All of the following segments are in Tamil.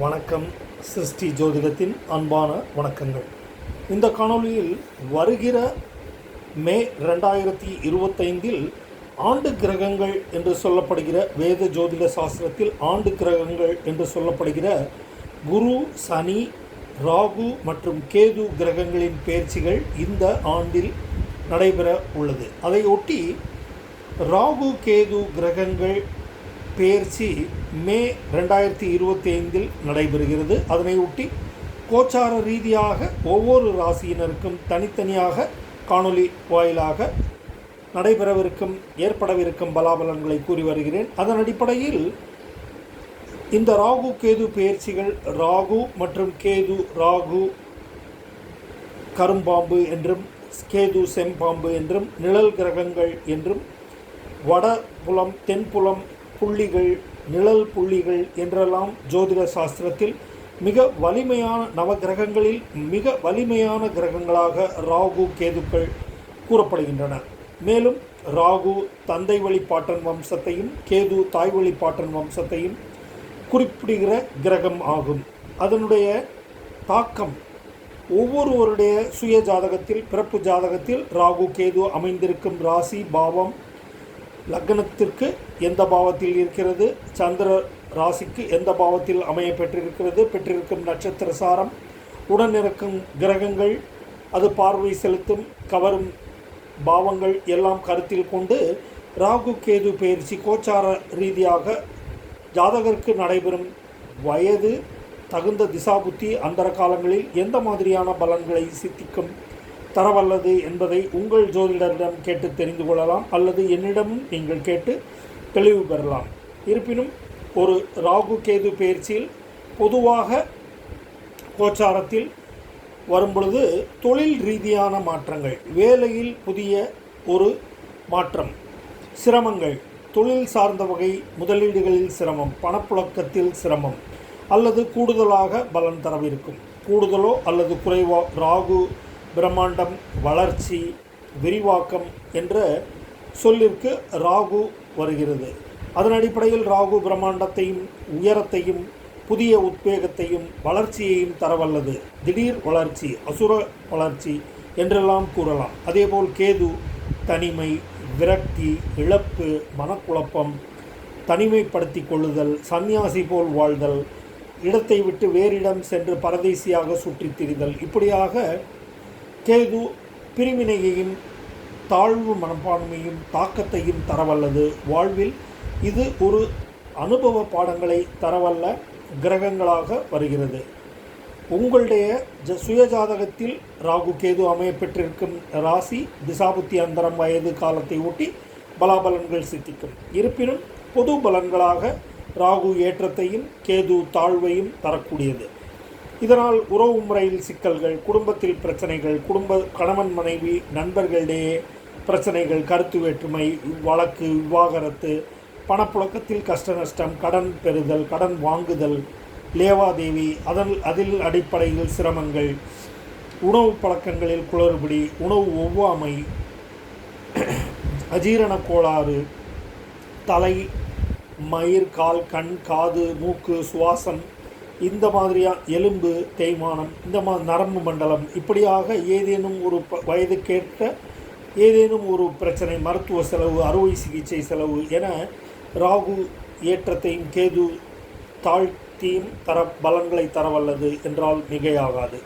வணக்கம் சிருஷ்டி ஜோதிடத்தின் அன்பான வணக்கங்கள். இந்த காணொளியில் வருகிற மே ரெண்டாயிரத்தி இருபத்தைந்தில் ஆண்டு கிரகங்கள் என்று சொல்லப்படுகிற வேத ஜோதிட சாஸ்திரத்தில் ஆண்டு கிரகங்கள் என்று சொல்லப்படுகிற குரு சனி ராகு மற்றும் கேது கிரகங்களின் பயிற்சிகள் இந்த ஆண்டில் நடைபெற உள்ளது. அதையொட்டி ராகு கேது கிரகங்கள் பெயர்ச்சி மே ரெண்டாயிரத்தி இருபத்தி ஐந்தில் நடைபெறுகிறது. அதனையொட்டி கோச்சார ரீதியாக ஒவ்வொரு ராசியினருக்கும் தனித்தனியாக காணொளி வாயிலாக நடைபெறவிருக்கும் ஏற்படவிருக்கும் பலாபலன்களை கூறி வருகிறேன். அதன் அடிப்படையில் இந்த ராகு கேது பயிற்சிகள் ராகு மற்றும் கேது ராகு கரும்பாம்பு என்றும் கேது செம்பாம்பு என்றும் நிழல் கிரகங்கள் என்றும் வடபுலம் தென்புலம் புள்ளிகள் நிழல் புள்ளிகள் என்றெல்லாம் ஜோதிட சாஸ்திரத்தில் மிக வலிமையான நவகிரகங்களில் மிக வலிமையான கிரகங்களாக ராகு கேதுக்கள் கூறப்படுகின்றன. மேலும் ராகு தந்தை வழிபாட்டன் வம்சத்தையும் கேது தாய் வழிபாட்டன் வம்சத்தையும் குறிப்பிடுகிற கிரகம் ஆகும். அதனுடைய தாக்கம் ஒவ்வொருவருடைய சுய ஜாதகத்தில் பிறப்பு ஜாதகத்தில் ராகு கேது அமைந்திருக்கும் ராசி பாவம் லக்னத்திற்கு எந்த பாவத்தில் இருக்கிறது? சந்திர ராசிக்கு எந்த பாவத்தில் அமைய பெற்றிருக்கிறது? பெற்றிருக்கும் நட்சத்திர சாரம் உடன் இருக்கும் கிரகங்கள் அது பார்வை செலுத்தும் கவரும் பாவங்கள் எல்லாம் கருத்தில் கொண்டு ராகு கேது பயிற்சி கோச்சார ரீதியாக ஜாதகருக்கு நடைபெறும். வயது தகுந்த திசாபுத்தி அந்தர காலங்களில் எந்த மாதிரியான பலன்களை சித்திக்கும்? தரவல்லது என்பதை உங்கள் ஜோதிடரிடம் கேட்டு தெரிந்து கொள்ளலாம் அல்லது என்னிடமும் நீங்கள் கேட்டு தெளிவு பெறலாம். இருப்பினும் ஒரு ராகு கேது பயிற்சியில் பொதுவாக கோச்சாரத்தில் வரும்பொழுது தொழில் ரீதியான மாற்றங்கள் வேலையில் புதிய ஒரு மாற்றம் சிரமங்கள் தொழில் சார்ந்த வகை முதலீடுகளில் சிரமம் பணப்புழக்கத்தில் சிரமம் அல்லது கூடுதலாக பலன் தரவிருக்கும். கூடுதலோ அல்லது குறைவோ ராகு பிரம்மாண்டம் வளர்ச்சி விரிவாக்கம் என்ற சொல்லிற்கு ராகு வருகிறது. அதன் அடிப்படையில் ராகு பிரம்மாண்டத்தையும் உயரத்தையும் புதிய உத்வேகத்தையும் வளர்ச்சியையும் தரவல்லது. திடீர் வளர்ச்சி அசுர வளர்ச்சி என்றெல்லாம் கூறலாம். அதேபோல் கேது தனிமை விரக்தி இழப்பு மனக்குழப்பம் தனிமைப்படுத்தி கொள்ளுதல் சந்நியாசி போல் வாழ்தல் இடத்தை விட்டு வேறிடம் சென்று பரதேசியாக சுற்றித் திரிதல் இப்படியாக கேது பிரிவினையையும் தாழ்வு மனப்பான்மையும் தாக்கத்தையும் தரவல்லது. வாழ்வில் இது ஒரு அனுபவ பாடங்களை தரவல்ல கிரகங்களாக வருகிறது. உங்களுடைய ஜ சுயஜாதகத்தில் ராகு கேது அமைய பெற்றிருக்கும் ராசி திசாபுத்தி அந்தரம் வயது காலத்தை ஒட்டி பலாபலன்கள் சித்திக்கும். இருப்பினும் பொது பலன்களாக ராகு ஏற்றத்தையும் கேது தாழ்வையும் தரக்கூடியது. இதனால் உறவு முறையில் சிக்கல்கள் குடும்பத்தில் பிரச்சனைகள் குடும்ப கணவன் மனைவி நண்பர்களிடையே பிரச்சனைகள் கருத்து வேற்றுமை வழக்கு விவாகரத்து பணப்புழக்கத்தில் கஷ்ட நஷ்டம் கடன் பெறுதல் கடன் வாங்குதல் லேவாதேவி அதன் அதில் அடிப்படையில் சிரமங்கள் உணவு பழக்கங்களில் குளறுபடி உணவு ஒவ்வாமை அஜீரண கோளாறு தலை மயிர் கால் கண் காது மூக்கு சுவாசம் இந்த மாதிரியாக எலும்பு தேய்மானம் இந்த மாதிரி நரம்பு மண்டலம் இப்படியாக ஏதேனும் ஒரு ப வயதுக்கேற்ற ஏதேனும் ஒரு பிரச்சனை மருத்துவ செலவு அறுவை சிகிச்சை செலவு என ராகு ஏற்றத்தையும் கேது தாழ்த்தியும் தர பலன்களை தரவல்லது என்றால் மிகையாகாது.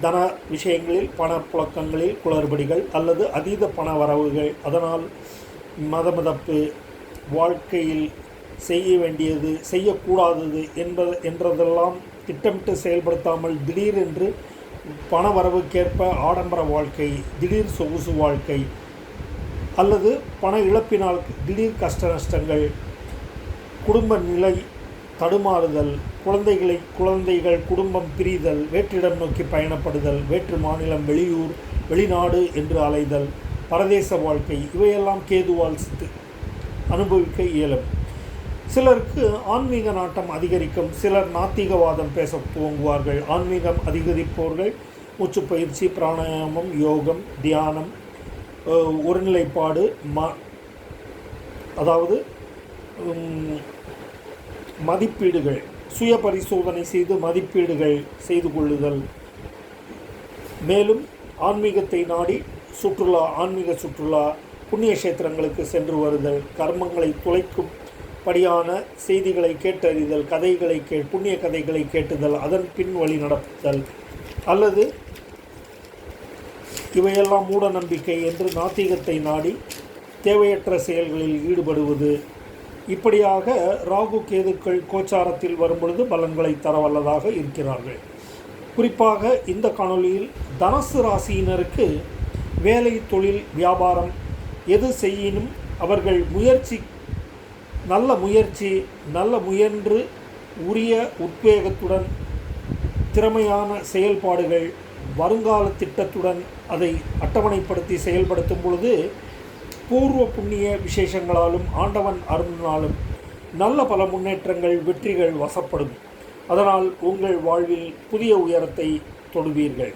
தன விஷயங்களில் பணப்புழக்கங்களில் குளறுபடிகள் அல்லது அதீத பண வரவுகள் அதனால் மதமதப்பு வாழ்க்கையில் செய்ய வேண்டியது செய்யக்கூடாதது என்ப என்றதெல்லாம் திட்டமிட்டு செயல்படுத்தாமல் திடீரென்று பண வரவுக்கேற்ப ஆடம்பர வாழ்க்கை திடீர் சொகுசு வாழ்க்கை அல்லது பண இழப்பினால் திடீர் கஷ்ட நஷ்டங்கள் குடும்ப நிலை தடுமாறுதல் குழந்தைகளை குழந்தைகள் குடும்பம் பிரிதல் வேற்றிடம் நோக்கி பயணப்படுதல் வேற்று மாநிலம் வெளியூர் வெளிநாடு என்று அலைதல் பரதேச வாழ்க்கை இவையெல்லாம் கேதுவால் சித்து அனுபவிக்க இயலும். சிலருக்கு ஆன்மீக நாட்டம் அதிகரிக்கும். சிலர் நாத்திகவாதம் பேச துவங்குவார்கள் ஆன்மீகம் அதிகரிப்பவர்கள் மூச்சு பயிற்சி பிராணாயாமம் யோகம் தியானம் ஒருநிலைப்பாடு ம அதாவது மதிப்பீடுகள். சுய பரிசோதனை செய்து மதிப்பீடுகள் செய்து கொள்ளுதல். மேலும் ஆன்மீகத்தை நாடி சுற்றுலா ஆன்மீக சுற்றுலா புண்ணிய கஷேத்திரங்களுக்கு சென்று வருதல். கர்மங்களை துளைக்கும் படியான செய்திகளை கேட்டறிதல் கதைகளை கே புண்ணிய கதைகளை கேட்டுதல் அதன் பின் வழி நடத்துதல். அல்லது இவையெல்லாம் மூட நம்பிக்கை என்று நாத்திகத்தை நாடி தேவையற்ற செயல்களில் ஈடுபடுவது. இப்படியாக ராகு கேதுக்கள் கோச்சாரத்தில் வரும்பொழுது பலன்களை தரவல்லதாக இருக்கிறார்கள். குறிப்பாக இந்த காணொளியில் தனசு ராசியினருக்கு வேலை தொழில் வியாபாரம் எது செய்யினும் அவர்கள் முயற்சி நல்ல முயற்சி நல்ல முயன்று உரிய உத்வேகத்துடன் திறமையான செயல்பாடுகள் வருங்கால திட்டத்துடன் அதை அட்டவணைப்படுத்தி செயல்படுத்தும் பொழுது பூர்வ புண்ணிய விசேஷங்களாலும் ஆண்டவன் அருளினாலும் நல்ல பல முன்னேற்றங்கள் வெற்றிகள் வசப்படும். அதனால் உங்கள் வாழ்வில் புதிய உயரத்தை தொடுவீர்கள்.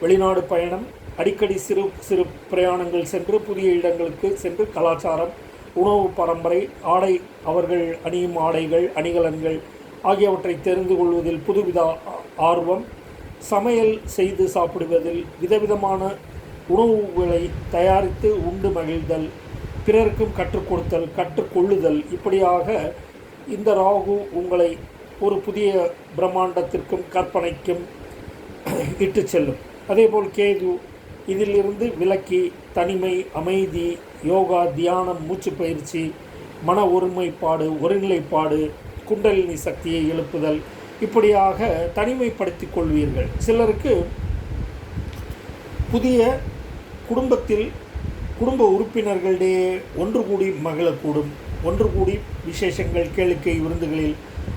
வெளிநாடு பயணம் அடிக்கடி சிறு சிறு பிரயாணங்கள் சென்று புதிய இடங்களுக்கு சென்று கலாச்சாரம் உணவு பரம்பரை ஆடை அவர்கள் அணியும் ஆடைகள் அணிகலன்கள் ஆகியவற்றை தெரிந்து கொள்வதில் புதுவித ஆர்வம். சமையல் செய்து சாப்பிடுவதில் விதவிதமான உணவுகளை தயாரித்து உண்டு மகிழ்தல் பிறருக்கும் கற்றுக் கொடுத்தல் கற்றுக்கொள்ளுதல் இப்படியாக இந்த ராகு உங்களை ஒரு புதிய பிரம்மாண்டத்திற்கும் கற்பனைக்கும் இட்டு செல்லும். அதேபோல் கேது இதிலிருந்து விலக்கி தனிமை அமைதி யோகா தியானம் மூச்சு பயிற்சி மன ஒருமைப்பாடு ஒருநிலைப்பாடு குண்டலினி சக்தியை எழுப்புதல் இப்படியாக தனிமைப்படுத்திக் கொள்வீர்கள். சிலருக்கு புதிய குடும்பத்தில் குடும்ப உறுப்பினர்களிடையே ஒன்று கூடி மகிழக்கூடும். ஒன்று கூடி விசேஷங்கள் கேளிக்கை விருந்துகளில்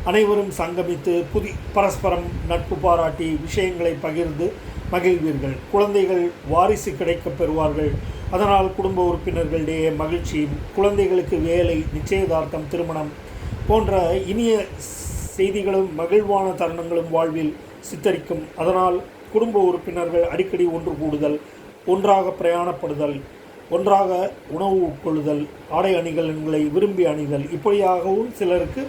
அனைவரும் சங்கமித்து புதி பரஸ்பரம் நட்பு பாராட்டி விஷயங்களை பகிர்ந்து மகிழ்வீர்கள். குழந்தைகள் வாரிசு கிடைக்கப் பெறுவார்கள். அதனால் குடும்ப உறுப்பினர்களிடையே மகிழ்ச்சியும் குழந்தைகளுக்கு வேலை நிச்சயதார்த்தம் திருமணம் போன்ற இனிய செய்திகளும் மகிழ்வான தருணங்களும் வாழ்வில் சித்தரிக்கும். அதனால் குடும்ப உறுப்பினர்கள் அடிக்கடி ஒன்று கூடுதல் ஒன்றாக பிரயாணப்படுதல் ஒன்றாக உணவு உட்கொள்ளுதல் ஆடை அணிகலன்களை விரும்பி அணிதல். இப்படியாகவும் சிலருக்கு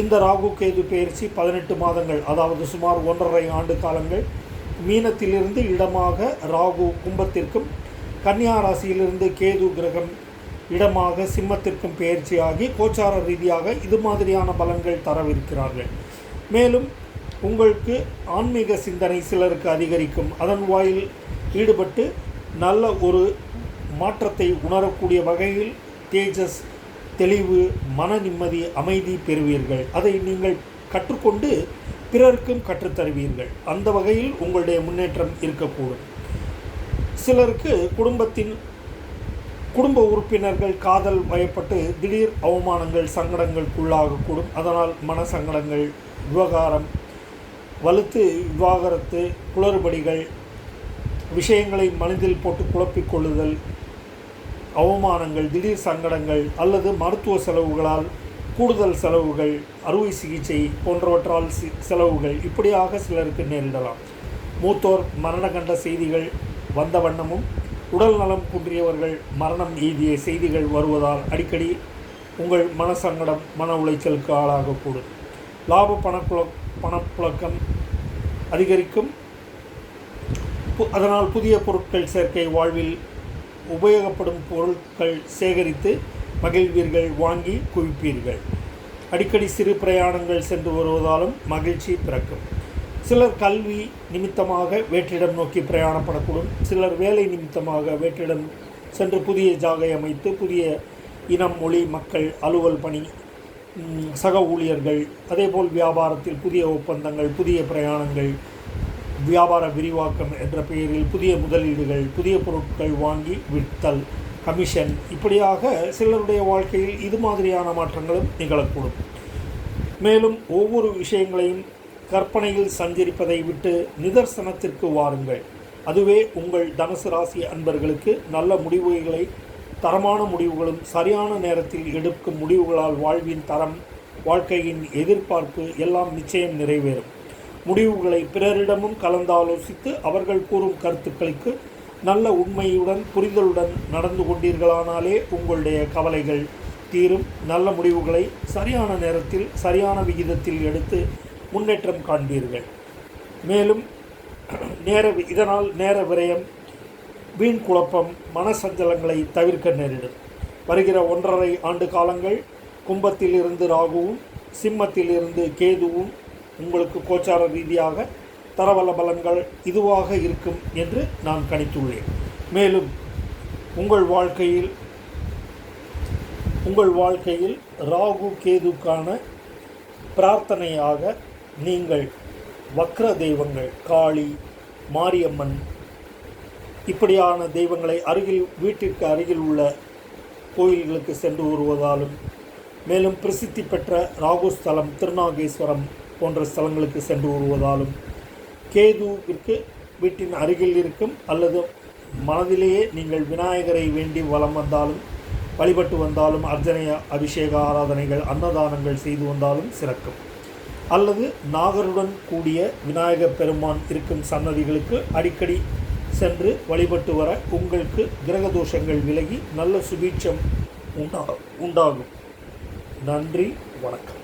இந்த ராகு கேது பயிற்சி பதினெட்டு மாதங்கள் அதாவது சுமார் ஒன்றரை ஆண்டு காலங்கள் மீனத்திலிருந்து இடமாக ராகு கும்பத்திற்கும் கன்னியா ராசியிலிருந்து கேது கிரகம் இடமாக சிம்மத்திற்கும் பயிற்சியாகி கோச்சார ரீதியாக இது மாதிரியான பலன்கள் தரவிருக்கிறார்கள். மேலும் உங்களுக்கு ஆன்மீக சிந்தனை சிலருக்கு அதிகரிக்கும். அதன் வாயில் ஈடுபட்டு நல்ல ஒரு மாற்றத்தை உணரக்கூடிய வகையில் தேஜஸ் தெளிவு மன நிம்மதி அமைதி பெறுவீர்கள். அதை நீங்கள் கற்றுக்கொண்டு பிறருக்கும் கற்றுத்தருவீர்கள். அந்த வகையில் உங்களுடைய முன்னேற்றம் இருக்கக்கூடும். சிலருக்கு குடும்பத்தின் குடும்ப உறுப்பினர்கள் காதல் வயப்பட்டு திடீர் அவமானங்கள் சங்கடங்களுக்குள்ளாகக்கூடும் அதனால் மன சங்கடங்கள் விவகாரம் வலுத்து விவாகரத்து குளறுபடிகள் விஷயங்களை மனதில் போட்டு குழப்பிக் கொள்ளுதல் அவமானங்கள் திடீர் சங்கடங்கள் அல்லது மருத்துவ செலவுகளால் கூடுதல் செலவுகள் அறுவை சிகிச்சை போன்றவற்றால் செலவுகள் இப்படியாக சிலருக்கு நேரிடலாம். மூத்தோர் மரண கண்ட செய்திகள் வந்த வண்ணமும் உடல் நலம் குன்றியவர்கள் மரணம் எய்திய செய்திகள் வருவதால் அடிக்கடி உங்கள் மனசங்கடம் மன உளைச்சலுக்கு ஆளாகக்கூடும். லாப பணப்புழ பணப்புழக்கம் அதிகரிக்கும். பு- அதனால் புதிய பொருட்கள் சேர்க்கை வாழ்வில் உபயோகப்படும் பொருட்கள் சேகரித்து மகிழ்வீர்கள் வாங்கி குவிப்பீர்கள். அடிக்கடி சிறு பிரயாணங்கள் சென்று வருவதாலும் மகிழ்ச்சி பிறக்கும். சிலர் கல்வி நிமித்தமாக வேற்றிடம் நோக்கி பிரயாணப்படக்கூடும். சிலர் வேலை நிமித்தமாக வேற்றிடம் சென்று புதிய ஜாகை அமைத்து புதிய இனம் மொழி மக்கள் அலுவல் பணி சக ஊழியர்கள் அதேபோல் வியாபாரத்தில் புதிய ஒப்பந்தங்கள் புதிய பிரயாணங்கள் வியாபார விரிவாக்கம் என்ற பெயரில் புதிய முதலீடுகள் புதிய பொருட்கள் வாங்கி விற்றல் கமிஷன் இப்படியாக சிலருடைய வாழ்க்கையில் இது மாதிரியான மாற்றங்களும் நிகழக்கூடும். மேலும் ஒவ்வொரு விஷயங்களையும் கற்பனையில் சஞ்சரிப்பதை விட்டு நிதர்சனத்திற்கு வாருங்கள். அதுவே உங்கள் தனுசு ராசி அன்பர்களுக்கு நல்ல முடிவுகளை தரமான முடிவுகளும் சரியான நேரத்தில் எடுக்கும் முடிவுகளால் வாழ்வின் தரம் வாழ்க்கையின் எதிர்பார்ப்பு எல்லாம் நிச்சயம் நிறைவேறும். முடிவுகளை பிறரிடமும் கலந்தாலோசித்து அவர்கள் கூறும் கருத்துக்களுக்கு நல்ல உண்மையுடன் புரிதலுடன் நடந்து கொண்டீர்களானாலே உங்களுடைய கவலைகள் தீரும். நல்ல முடிவுகளை சரியான நேரத்தில் சரியான விகிதத்தில் எடுத்து முன்னேற்றம் காண்பீர்கள். மேலும் நேர வி- இதனால் நேர விரயம் வீண் குழப்பம் மனசஞ்சலங்களை தவிர்க்க நேரிடும். வருகிற ஒன்றரை ஆண்டு காலங்கள் கும்பத்தில் இருந்து ராகுவும் சிம்மத்தில் இருந்து கேதுவும் உங்களுக்கு கோச்சார ரீதியாக தரவல பலன்கள் இதுவாக இருக்கும் என்று நான் கணித்துள்ளேன். மேலும் உங்கள் வாழ்க்கையில் உங்கள் வாழ்க்கையில் ராகு கேதுக்கான பிரார்த்தனையாக நீங்கள் வக்ர தெய்வங்கள் காளி மாரியம்மன் இப்படியான தெய்வங்களை அருகில் வீட்டிற்கு அருகில் உள்ள கோயில்களுக்கு சென்று வருவதாலும் மேலும் பிரசித்தி பெற்ற ராகுஸ்தலம் திருநாகேஸ்வரம் போன்ற ஸ்தலங்களுக்கு சென்று வருவதாலும் கேதுவிற்கு வீட்டின் அருகில் இருக்கும் அல்லது மனதிலேயே நீங்கள் விநாயகரை வேண்டி வலம் வந்தாலும் வழிபட்டு வந்தாலும் அர்ச்சனை அபிஷேக ஆராதனைகள் அன்னதானங்கள் செய்து வந்தாலும் சிறக்கும். அல்லது நாகருடன் கூடிய விநாயகர் பெருமான் இருக்கும் சன்னதிகளுக்கு அடிக்கடி சென்று வழிபட்டு வர உங்களுக்கு கிரக தோஷங்கள் விலகி நல்ல சுபீட்சம் உண்டா உண்டாகும். நன்றி வணக்கம்.